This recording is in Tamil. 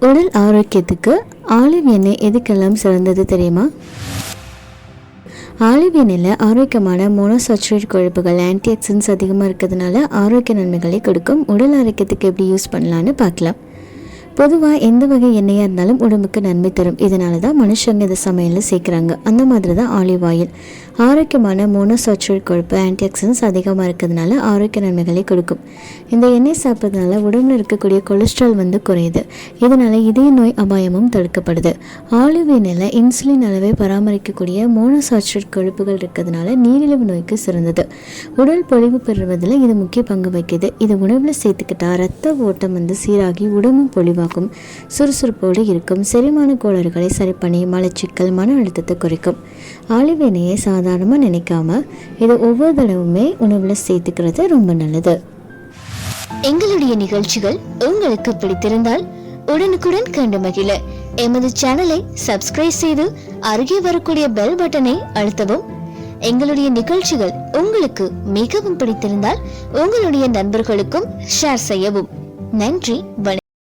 உடல் ஆரோக்கியத்துக்கு ஆலிவ் எண்ணெய் எதுக்கெல்லாம் சிறந்தது தெரியுமா? ஆலிவ் எண்ணெயில் ஆரோக்கியமான மோனோசாச்சுரேட் கொழுப்புகள் ஆன்டிஆக்சிடன்ஸ் அதிகமாக இருக்கிறதுனால ஆரோக்கிய நன்மைகளை கொடுக்கும். உடல் ஆரோக்கியத்துக்கு எப்படி யூஸ் பண்ணலான்னு பார்க்கலாம். பொதுவாக எந்த வகை எண்ணெயாக இருந்தாலும் உடம்புக்கு நன்மை தரும். இதனால தான் மனுஷங்க இதை சமையலில் சேர்க்குறாங்க. அந்த மாதிரி தான் ஆலிவ் ஆயில். ஆரோக்கியமான மோனோசாச்சுரல் கொழுப்பு ஆன்டிஆக்சிடன்ஸ் அதிகமாக இருக்கிறதுனால ஆரோக்கிய நன்மைகளை கொடுக்கும். இந்த எண்ணெய் சாப்பிட்றதுனால உடம்புல இருக்கக்கூடிய கொலஸ்ட்ரால் வந்து குறையுது. இதனால் இதய நோய் அபாயமும் தடுக்கப்படுது. ஆலிவ் எண்ணெயில் இன்சுலின் அளவை பராமரிக்கக்கூடிய மோனோசாச்சுரல் கொழுப்புகள் இருக்கிறதுனால நீரிழிவு நோய்க்கு சிறந்தது. உடல் பொலிவு பெறுவதில் இது முக்கிய பங்கு வகிக்குது. இது உணவில் சேர்த்துக்கிட்டால் ரத்த ஓட்டம் வந்து சீராகி உடம்பும் குணமாகும் சுறுசுறுப்போடு இருக்கும் செரிமான கோளாறுகளை சரி பண்ணி மலச்சிக்கல் மன அழுத்தத்தை குறைக்கும். ஆலிவ் சாதாரணமாக நினைக்காம இதை ஒவ்வொரு தடவுமே உணவில் சேர்த்துக்கிறது ரொம்ப நல்லது. எங்களுடைய நிகழ்ச்சிகள் உங்களுக்கு பிடித்திருந்தால் உடனுக்குடன் கண்டு மகிழ. எமது சேனலை சப்ஸ்கிரைப் செய்து அருகே வரக்கூடிய பெல் பட்டனை அழுத்தவும். எங்களுடைய நிகழ்ச்சிகள் உங்களுக்கு மிகவும் பிடித்திருந்தால் உங்களுடைய நண்பர்களுக்கும் ஷேர் செய்யவும். நன்றி வணக்கம்.